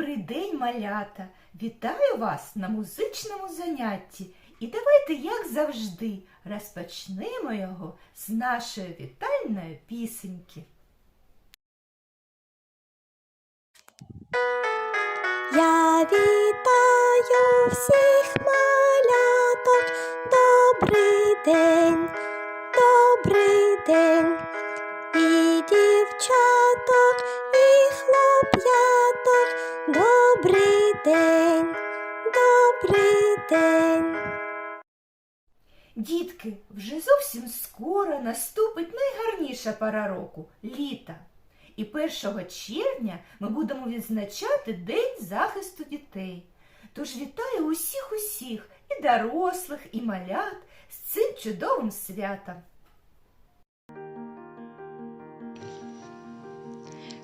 Добрий день, малята! Вітаю вас на музичному занятті. І давайте, як завжди, розпочнемо його з нашої вітальної пісеньки. Я вітаю всіх маляток. Добрий день, добрий день. І дівчаток, день. Дітки, вже зовсім скоро наступить найгарніша пора року літа. І 1 червня ми будемо відзначати День захисту дітей. Тож вітаю усіх усіх, і дорослих, і малят з цим чудовим святом.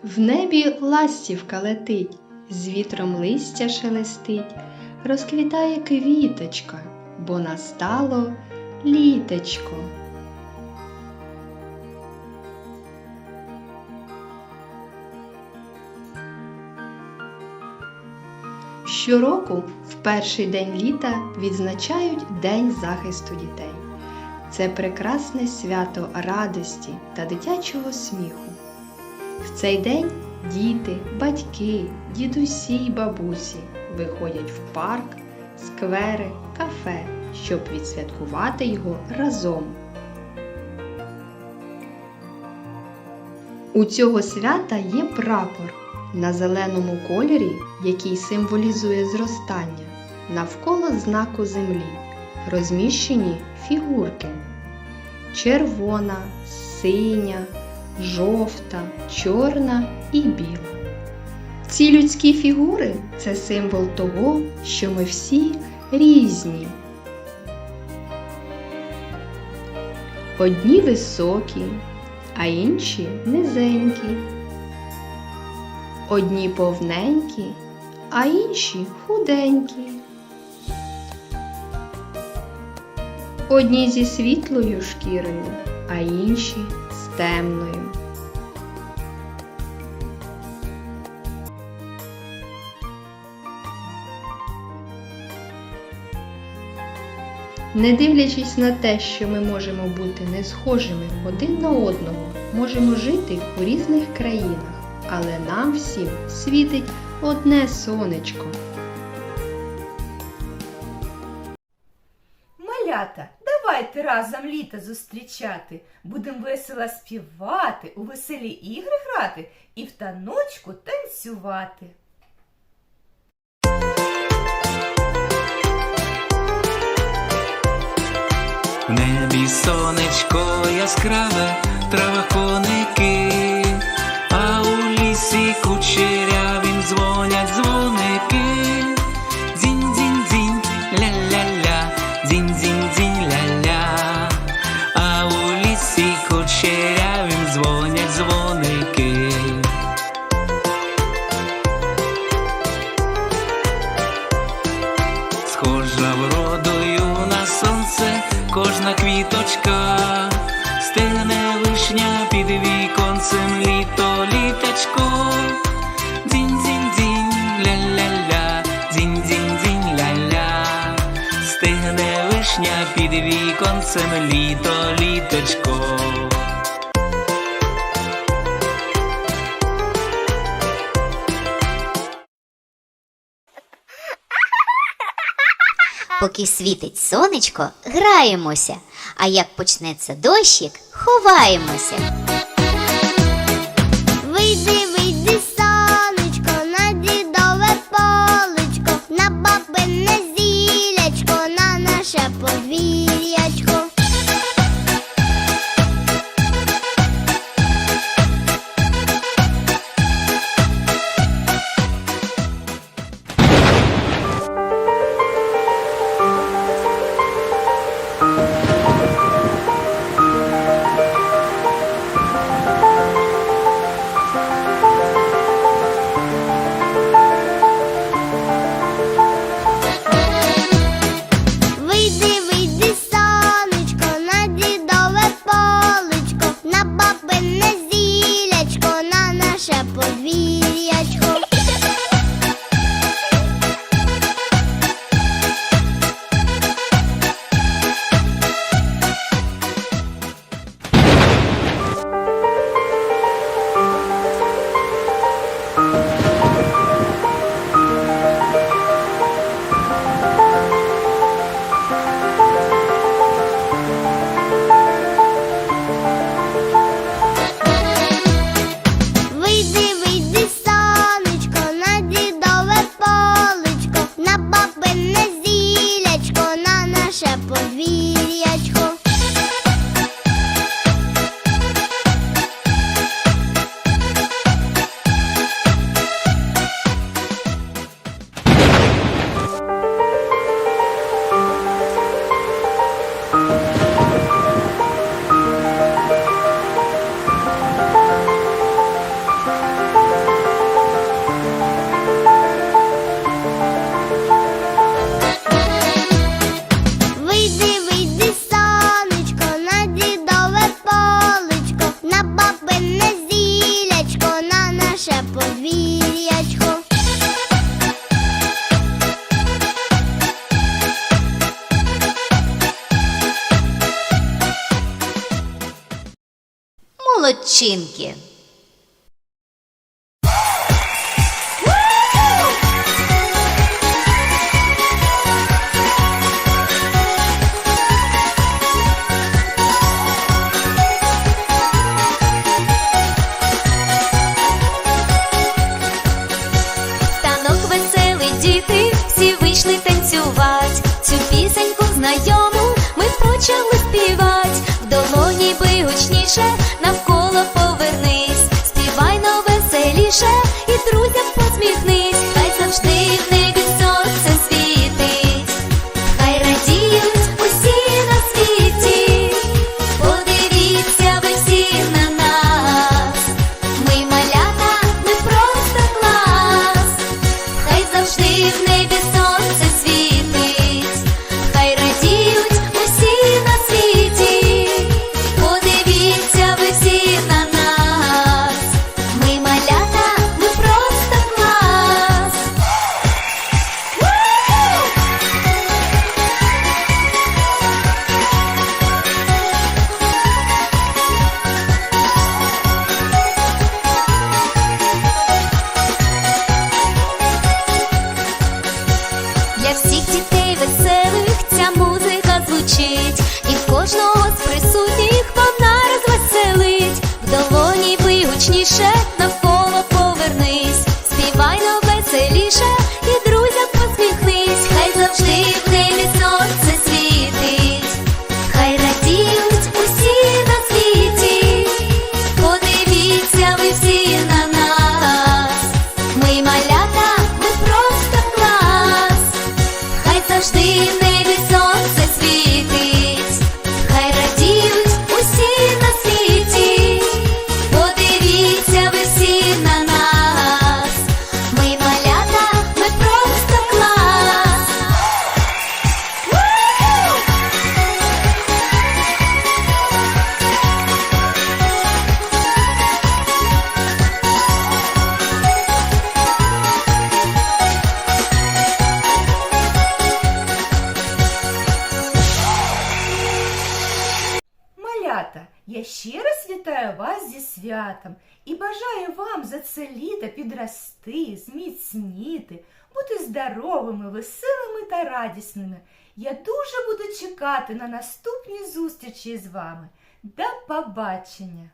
В небі ластівка летить, з вітром листя шелестить, розквітає квіточка, бо настало літечко. Щороку в перший день літа відзначають День захисту дітей. Це прекрасне свято радості та дитячого сміху. В цей день діти, батьки, дідусі й бабусі виходять в парк, сквери, кафе, щоб відсвяткувати його разом. У цього свята є прапор на зеленому кольорі, який символізує зростання, навколо знаку землі розміщені фігурки червона, синя, жовта, чорна і біла. Ці людські фігури це символ того, що ми всі різні. Одні високі, а інші низенькі. Одні повненькі, а інші худенькі. Одні зі світлою шкірою, а інші з темною. Не дивлячись на те, що ми можемо бути не схожими один на одного, можемо жити у різних країнах, але нам всім світить одне сонечко. Малята, давайте разом літо зустрічати. Будемо весело співати, у веселі ігри грати і в таночку танцювати. В небі сонечко яскраве, трава коники, а у лісі кучерявим дзвонять дзвоники. Віконцем літо літочко. Поки світить сонечко, граємося, а як почнеться дощик, ховаємося. Вийди, вчинки. Станок веселий діти, всі вийшли танцювати, цю пісеньку знайомі. ти в небі сонце світ. 你身 святом і бажаю вам за це літо підрости, зміцніти, бути здоровими, веселими та радісними. Я дуже буду чекати на наступні зустрічі з вами. До побачення!